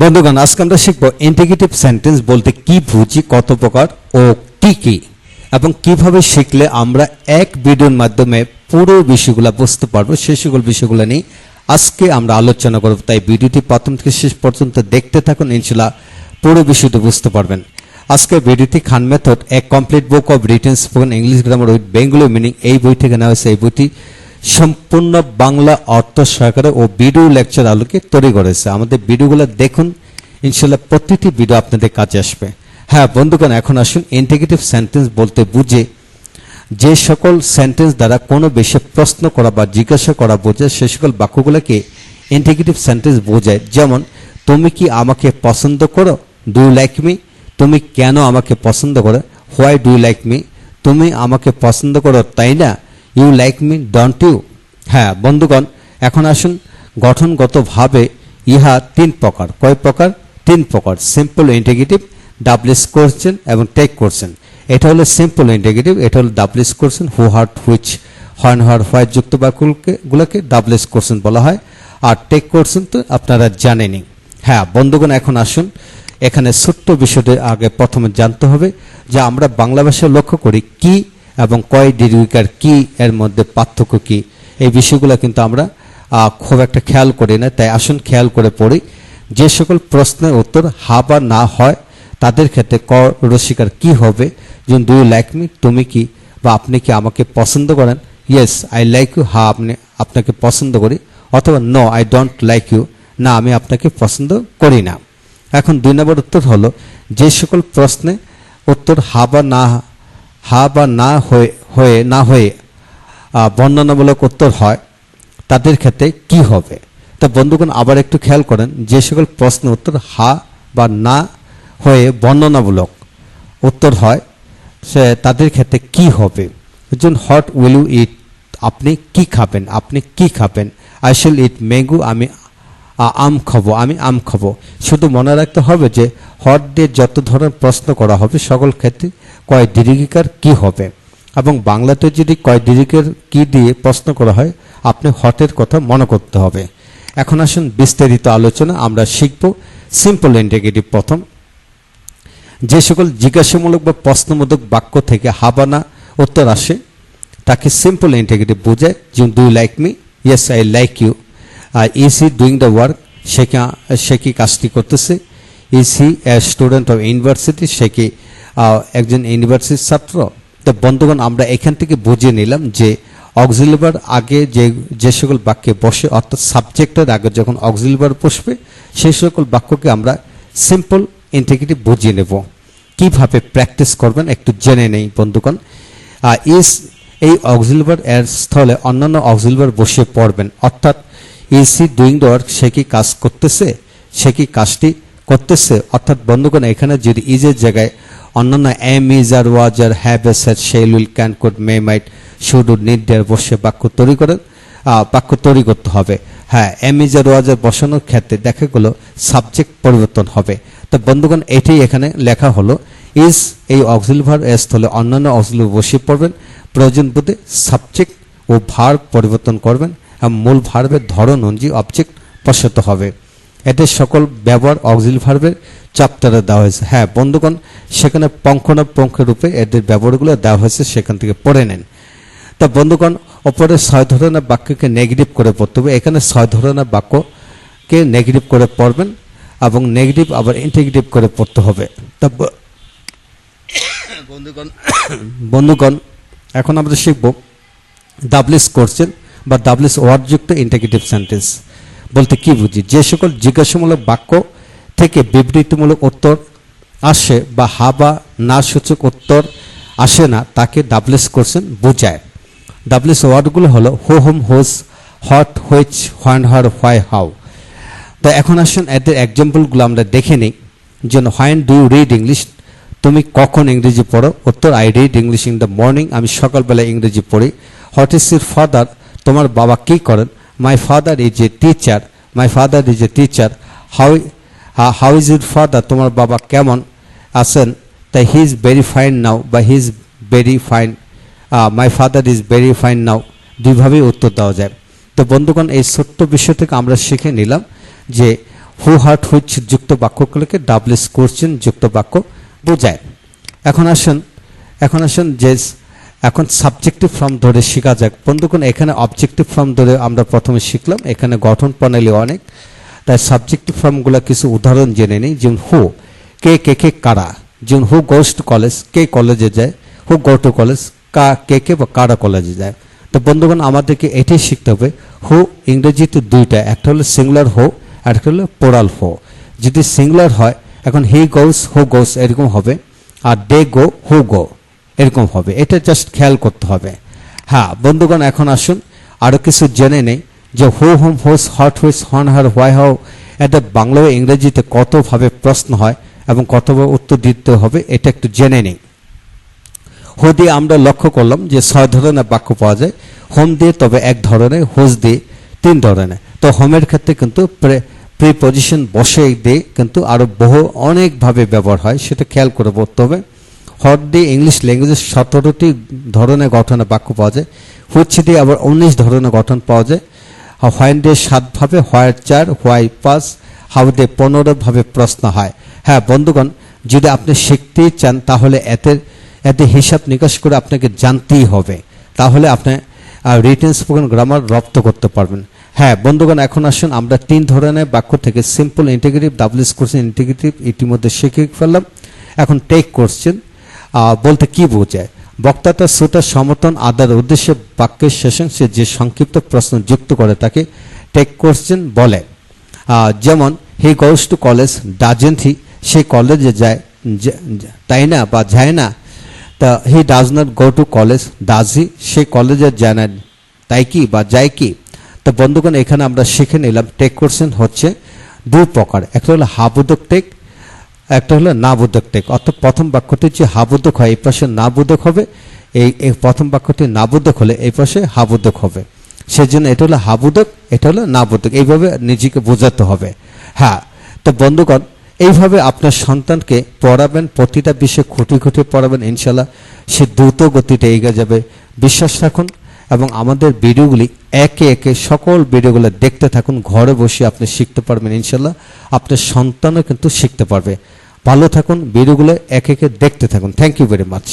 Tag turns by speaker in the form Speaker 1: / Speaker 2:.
Speaker 1: বন্ধুগণ, আজকে আমরা শিখব ইন্টিগ্রেটিভ সেন্টেন্স বলতে কি বুঝি, কত প্রকার ও কি কি, এবং কীভাবে শিখলে আমরা এক ভিডিওর মাধ্যমে পুরো বিষয়গুলো বুঝতে পারব, সেই সকল বিষয়গুলো নিয়ে আজকে আমরা আলোচনা করব। তাই ভিডিওটি প্রথম থেকে শেষ পর্যন্ত দেখতে থাকুন ইনশাল্লাহ পুরো বিষয়টি বুঝতে পারবেন। আজকে ভিডিওটি খান মেথড এক complete book of written spoken English grammar with Bengali meaning এই বই থেকে নেওয়া হয়েছে, এই বইটি সম্পূর্ণ বাংলা অর্থ সহকারে ও ভিডিও লেকচার আলোকে তৈরি করেছে। আমাদের ভিডিওগুলো দেখুন, ইনশাল্লাহ প্রতিটি ভিডিও আপনাদের কাছে আসবে। হ্যাঁ বন্ধুগণ, এখন আসুন ইন্টিগ্রেটিভ সেন্টেন্স বলতে বুঝে। যে সকল সেন্টেন্স দ্বারা কোনো বেশি প্রশ্ন করা বা জিজ্ঞাসা করা বোঝায় সে সকল বাক্যগুলোকে ইন্টিগ্রেটিভ সেন্টেন্স বোঝায়। যেমন, তুমি কি আমাকে পছন্দ করো? ডু লাইক মি তুমি কেন আমাকে পছন্দ করো? হোয়াই ডু লাইক মি তুমি আমাকে পছন্দ করো তাই না? You like me, don't you? হ্যাঁ বন্ধুগণ, এখন আসুন, গঠনগতভাবে ইহা তিন প্রকার। কয় প্রকার? তিন প্রকার। সিম্পল ইন্টিগ্রেটিভ ডাবলিস কোশ্চেন এবং টেক কোশ্চেন এটা হলো সিম্পল ইন্টিগ্রেটিভ এটা হলো WH question who what which whom where what যুক্ত বাক্যগুলোকে গুলোকে ডাবলিস কোশ্চেন বলা হয়। আর টেক কোশ্চেন তো আপনারা জানেনই। হ্যাঁ বন্ধুগণ, এখন আসুন। এখানে ছোট্ট বিষয়টি আগে প্রথমে জানতে হবে যে আমরা বাংলা ভাষায় লক্ষ্য করি কি এবং কয় দীর্ঘিকার কি এর মধ্যে পার্থক্য কি? এই বিষয়গুলো কিন্তু আমরা খুব একটা খেয়াল করি না। তাই আসুন খেয়াল করে পড়ি। যে সকল প্রশ্নের উত্তর হা বা না হয়, তাদের ক্ষেত্রে ক রসিকার কি হবে? যেমন ডু লাইক মি তুমি কি? বা আপনি কি আমাকে পছন্দ করেন? ইয়েস আই লাইক ইউ হা, আপনি, আপনাকে পছন্দ করি। অথবা no I don't like you না, আমি আপনাকে পছন্দ করি না। এখন দুই নম্বর উত্তর হলো, যে সকল প্রশ্নে উত্তর হা বা না হা বা না হয়ে হয়ে, না হয়ে বর্ণনামূলক উত্তর হয়, তাদের ক্ষেত্রে কি হবে? তা বন্ধুগণ, আবার একটু খেয়াল করেন, যে সকল প্রশ্ন উত্তর হা বা না হয়ে বর্ণনামূলক উত্তর হয়, সে তাদের ক্ষেত্রে কি হবে? যেমন হট উইল ইট? আপনি কি খাবেন? আপনি কি খাবেন? আই শিল ইট ম্যাঙ্গো, আমি আম খাব, আমি আম খাব। শুধু মনে রাখতে হবে যে হট দিয়ে যত ধরনের প্রশ্ন করা হবে, সকল ক্ষেত্রে কয় দীর্ঘিকার কি হবে? এবং বাংলাতে যদি কয় দীর্ঘিকার কি দিয়ে প্রশ্ন করা হয়, আপনি হটের কথা মনে করতে হবে। এখন আসুন বিস্তারিত আলোচনা, আমরা শিখব সিম্পল ইন্টিগ্রেটিভ প্রথম। যে সকল জিজ্ঞাসামূলক বা প্রশ্নমূলক বাক্য থেকে হাবানা উত্তর আসে, তাকে সিম্পল ইন্টিগ্রেটিভ বোঝায়। যেমন do like me yes I like you is he doing the work সে সে কি কাজটি করতেছে? Is he a student of university সে কি একজন ইউনিভার্সিটির ছাত্র? তো বন্ধুগণ, আমরা এখান থেকে বুঝিয়ে নিলাম যে অক্সিলিভার আগে যে যে সকল বাক্যে বসে, অর্থাৎ সাবজেক্টের আগে যখন অক্সিলিভার বসবে, সেই সকল বাক্যকে আমরা সিম্পল ইন্টিগ্রেটিভ বুঝিয়ে নেব। কীভাবে প্র্যাকটিস করবেন একটু জেনে নেই বন্ধুগণ। ইস এই অক্সিলিভার এর স্থলে অন্যান্য অক্সিলিভার বসে পড়বেন, অর্থাৎ হি ডুইং দ্য ওয়ার্ক সে কি কাজ করতেছে? সে কি কাজটি করতেছে? অর্থাৎ বন্ধুগণ, এখানে যদি ইজের জায়গায় অন্যান্য am is are was were have a set shall will can could may might should would need dare বসে বাক্য তৈরি করেন বাক্য তৈরি করতে হবে। হ্যাঁ এম ইজ আর ওয়াজ আর বসানোর ক্ষেত্রে দেখা গেলো সাবজেক্ট পরিবর্তন হবে। তো বন্ধুগণ, এটাই এখানে লেখা হলো। ইজ এই অক্সিলভার এর স্থলে অন্যান্য অক্সিল বসিয়ে পড়বেন। প্রয়োজন বোধে সাবজেক্ট ও ভার পরিবর্তন করবেন। মূল ভার্বের ধরন অনুযায়ী অবজেক্ট বসাতে হবে। এদের সকল ব্যবহার অক্সিল ভার্বের চ্যাপ্টারে দেওয়া হয়েছে। হ্যাঁ বন্ধুগণ, সেখানে পঙ্খনা পঙ্খ রূপে এদের ব্যবহারগুলো দেওয়া হয়েছে, সেখান থেকে পড়ে নেন। তা বন্ধুগণ, ওপরে ছয় ধরনের বাক্যকে নেগেটিভ করে পড়তে হবে। এখানে ছয় ধরনের বাক্যকে নেগেটিভ করে পড়বেন এবং নেগেটিভ আবার ইন্টিগ্রেটিভ করে পড়তে হবে। তা বন্ধুগণ বন্ধুগণ, এখন আমরা শিখব ডাবলিস কোশ্চেন বা ডাবলিস ওয়ার্ডযুক্ত ইন্টিগ্রেটিভ সেন্টেন্স বলতে কি বুঝি? যে সকল জিজ্ঞাসামূলক বাক্য থেকে বিবৃতিমূলক উত্তর আসে বা হা বা না সূচক উত্তর আসে না, তাকে ডাবলিস কোশ্চেন বোঝায়। ডাবলিস ওয়ার্ডগুলো হলো who whom whose what which when where why how তো এখন আসুন এদের এক্সাম্পলগুলো আমরা দেখে নিই। যেন when do you read English তুমি কখন ইংরেজি পড়ো? উত্তর I read English in the morning আমি সকালবেলা ইংরেজি পড়ি। হোয়াট ইজ ইউর ফাদার তোমার বাবা কি করেন? My father is a teacher my father is a teacher how how is your father তোমার বাবা কেমন আছেন? তাই he is very fine now বা he is very fine my father is very fine now দুইভাবেই উত্তর দেওয়া যায়। তো বন্ধুগণ, এই ছোট্ট বিষয় থেকে আমরা শিখে নিলাম যে হু হার্ট হুইচ যুক্ত বাক্যগুলোকে ডাবলিস কোশ্চেন যুক্ত বাক্য বোঝায়। এখন আসুন এখন আসুন যে এখন সাবজেক্টিভ ফর্ম ধরে শেখা যাক। বন্ধুগণ, এখানে অবজেক্টিভ ফর্ম ধরে আমরা প্রথমে শিখলাম। এখানে গঠন প্রণালী অনেক। তাই সাবজেক্টিভ ফর্মগুলো কিছু উদাহরণ জেনে নিই। যেমন হু, কে কে কে, কারা? যেমন হু গোস টু কলেজ কে কলেজে যায়? হু গো টু কলেজ কা, কে কে বা কারা কলেজে যায়? তো বন্ধুগণ, আমাদেরকে এটাই শিখতে হবে। হু ইংরেজিতে দুইটা, একটা হলো সিঙ্গুলার হো আর একটা হলো পোরাল হো। যদি সিঙ্গুলার হয়, এখন হি গোস হু গোস এরকম হবে। আর ডে গো হু গো এরকম হবে। এটা জাস্ট খেয়াল করতে হবে। হ্যাঁ বন্ধুগণ, এখন আসুন। আরও কিছু জেনে নেই যে হু হোম হোস হট হুইস হন হার হোয়াই হাও এটা বাংলা ও ইংরেজিতে কতভাবে প্রশ্ন হয় এবং কতভাবে উত্তর দিতে হবে, এটা একটু জেনে নেই। হো দিয়ে আমরা লক্ষ্য করলাম যে ছয় ধরনের বাক্য পাওয়া যায়। হোম দিয়ে তবে এক ধরনের হোস দিয়ে তিন ধরনের। তো হোমের ক্ষেত্রে কিন্তু প্রিপজিশন বসে দিয়ে কিন্তু আরও বহু অনেকভাবে ব্যবহার হয়, সেটা খেয়াল করে পড়তে হবে। হট দিয়ে ইংলিশ ল্যাঙ্গুয়েজের সতেরোটি ধরনের গঠনের বাক্য পাওয়া যায়। হুচ্ছে দিয়ে আবার উনিশ ধরনের গঠন পাওয়া যায়। হোয়াইন দিয়ে সাতভাবে হোয়াইট চার হোয়াই পাস হাউ দিয়ে পনেরোভাবে প্রশ্ন হয়। হ্যাঁ বন্ধুগণ, যদি আপনি শিখতেই চান, তাহলে এতে এতে হিসাব নিকাশ করে আপনাকে জানতেই হবে। তাহলে আপনি রিটেন স্পোকেন গ্রামার রপ্ত করতে পারবেন। হ্যাঁ বন্ধুগণ, এখন আসুন আমরা তিন ধরনের বাক্য থেকে সিম্পল ইন্টিগ্রেটিভ ডাবলিস কোশ্চেন ইন্টিগ্রেটিভ ইতিমধ্যে শিখে ফেললাম। এখন টেক কোশ্চেন বলতে কি বোঝায়? বক্তা তার শ্রোতার সমর্থন আদার উদ্দেশ্যে বাক্যের শেষাংশে যে সংক্ষিপ্ত প্রশ্ন যুক্ত করে তাকে টেক কোশ্চেন বলে। যেমন he goes to college doesn't he সে কলেজে যায় তাই না বা যায় না? তা he does not go to college does he সে কলেজে যায় না, তাই কি বা যায় কি? তো বন্ধুগণ, এখানে আমরা শিখে নিলাম টেক কোশ্চেন হচ্ছে দুই প্রকার। একটা হলো হাবোধক টেক একটা হলো নাবোধক টেক। অর্থাৎ প্রথম বাক্যটি যে হাবোধক হয়, এই পাশে নাবোধক হবে, এই প্রথম বাক্যটি নাবোধক হলে এই পাশে হাবোধক হবে। সেজন্য এটা হলো হাবোধক এটা হলো নাবোধক এইভাবে নিজেকে বোঝাতে হবে। হ্যাঁ তো বন্ধুগণ, এইভাবে আপনার সন্তানকে পড়াবেন, প্রতিটা বিষয়ে খুঁটি খুঁটি পড়াবেন ইনশাল্লাহ সে দ্রুত গতিতে এগিয়ে যাবে। বিশ্বাস রাখুন এবং আমাদের ভিডিওগুলি একে একে সকল ভিডিওগুলো দেখতে থাকুন, ঘরে বসে আপনি শিখতে পারবেন ইনশাল্লাহ আপনার সন্তানও কিন্তু শিখতে পারবে। ভালো থাকুন, ভিডিওগুলো একে একে দেখতে থাকুন। Thank you very much